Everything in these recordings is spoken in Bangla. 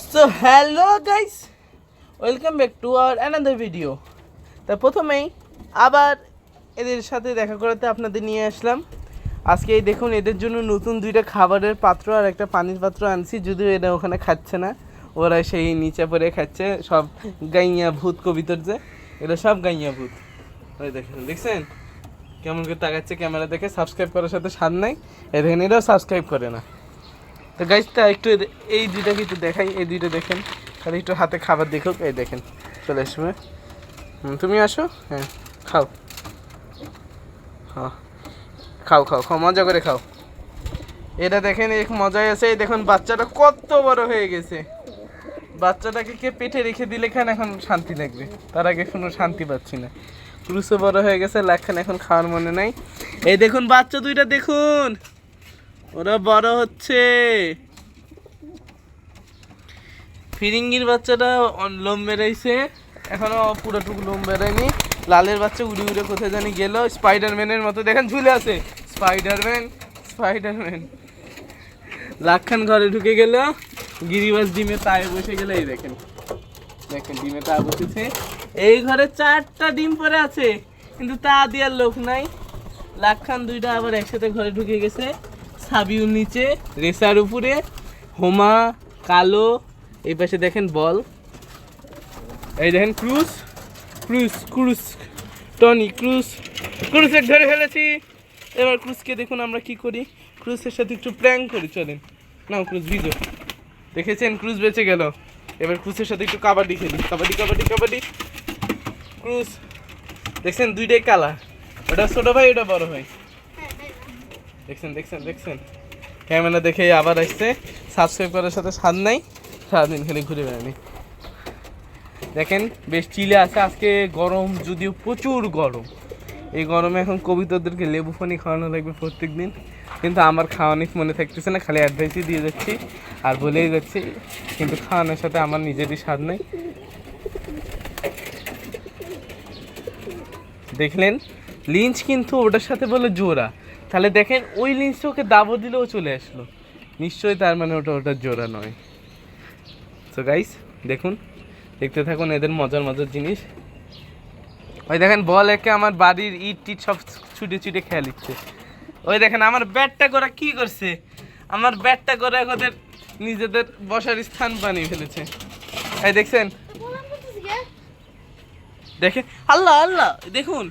So hello guys welcome back to our another video তা প্রথমেই আবার এদের সাথে দেখা করাতে আপনাদের নিয়ে আসলাম। আজকে এই দেখুন এদের জন্য নতুন দুইটা খাবারের পাত্র আর একটা পানির পাত্র আনছি, যদিও এরা ওখানে খাচ্ছে না। ওরা সেই নিচে পড়ে খাচ্ছে, সব গাইয়া ভূত কবিতর যে। এরা সব গাইয়া ভূত। দেখেন, দেখছেন? কেমন করে তাকাচ্ছে ক্যামেরা দেখে, সাবস্ক্রাইব করার সাথে সার নাই। এই দেখেন এরাও সাবস্ক্রাইব করে না। তো গাইজটা একটু এই দুইটাকে কিন্তু দেখাই, এই দুইটা দেখেন। তাহলে একটু হাতে খাবার দেখুক, এই দেখেন, চলে আসবে। তুমি আসো? হ্যাঁ খাও। হ্যাঁ খাও খাও খাও, মজা করে খাও। এটা দেখেন, এক মজাই আছে, এই দেখুন, বাচ্চাটা কত বড় হয়ে গেছে। বাচ্চাটাকে কে পেটে রেখে দিলে খান, এখন শান্তি লাগবে। তার আগে কোনো শান্তি পাচ্ছি না। ক্রুশও বড় হয়ে গেছে লাখান এখন খাওয়ার মনে নাই। এই দেখুন, বাচ্চা দুইটা, দেখুন। ওরা বড় হচ্ছে। ফিরিঙ্গির বাচ্চাটা লোম বেড়াইছে এখনও পুরোটুকু লোম বেড়ায়নি লালের বাচ্চা উড়ে উড়ে কোথায় জানি গেল। স্পাইডারম্যানের মতো দেখেন ঝুলে আছে। Spiderman Spiderman. লাখান ঘরে ঢুকে গেল। গিরিবাস ডিমে তাই বসে গেলে। এই দেখেন। দেখেন, ডিমে তা বসেছে। এই ঘরে চারটা ডিম পরে আছে। কিন্তু তা দেওয়ার লোক নাই। লাখান দুইটা আবার একসাথে ঘরে ঢুকে গেছে। সাবিউর নিচে, রেসার উপরে, হোমা, কালো, এই পাশে দেখেন বল। এই দেখেন Kroos Kroos Kroos Toni Kroos ক্রুজের ধরে ফেলেছি। এবার ক্রুজকে দেখুন আমরা কি করি? ক্রুজের সাথে একটু প্র্যাঙ্ক করি, চলেন। নাও ক্রুজ ভিজো। দেখেছেন? ক্রুজ বেঁচে গেল। এবার ক্রুজের সাথে একটু কাবাডি খেলি। কাবাডি কাবাডি কাবাডি। ক্রুজ দেখছেন? দুইটাই কালা ওটা ছোটো ভাই, ওটা বড় ভাই। দেখছেন দেখছেন দেখছেন। ক্যামেরা দেখে আবার আসছে। সাবস্ক্রাইব করার সাথে স্বাদ নাই। সারাদিন খালি ঘুরে বেড়ানি দেখেন, বেশ চিলে আছে। আজকে গরম, যদিও প্রচুর গরম। এই গরমে এখন কবিতাদেরকে লেবু পানি খাওয়ানো লাগবে প্রত্যেক দিন কিন্তু আমার খাওয়ানি মনে থাকতেছে না, খালি অ্যাডভাইসই দিয়ে যাচ্ছি। আর বলেই যাচ্ছি, কিন্তু খাওয়ানোর সাথে আমার নিজেরই স্বাদ নেই। দেখলেন লিঞ্চ কিন্তু ওটার সাথে বলে জোড়া। তাহলে দেখেন ওই লিঞ্চটা ওকে দাবো দিলেও চলে আসলো। নিশ্চয়ই তার মানে ওটা ওটা জোড়া নয়। তো গাইস দেখুন, দেখতে থাকুন এদের মজার মজার জিনিস। ওই দেখেন, বল একে আমার বাড়ির ইট টিট সব ছুটে ছুটে খেয়াল দিচ্ছে ওই দেখেন, আমার ব্যাটটা করা কি করছে? আমার ব্যাটটা করে ওদের নিজেদের বসার স্থান বানিয়ে ফেলেছে। এই দেখছেন? দেখে আল্লাহ আল্লাহ, দেখুন,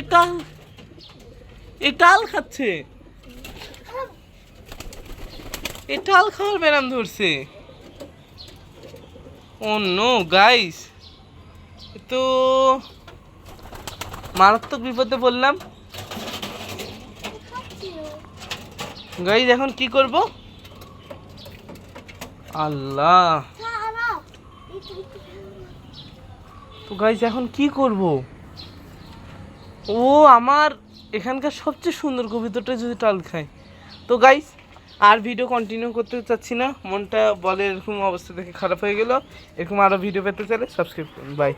এটা এ টাল খাচ্ছে। এ টাল খাওয়ার ব্যারাম ধরছে। নো গাইস তো মারাত্মক বিপদে বললাম গাইস এখন কি করব? আল্লাহ। তো গাইস এখন কি করব? ও আমার এখানকার সবচেয়ে সুন্দর কবিতাটা যদি টাল খায়। তো গাইস আর ভিডিও কন্টিনিউ করতে চাচ্ছি না। মনটা বলে এরকম অবস্থা দেখে খারাপ হয়ে গেল। এরকম আরও ভিডিও পেতে চাইলে সাবস্ক্রাইব করুন। বাই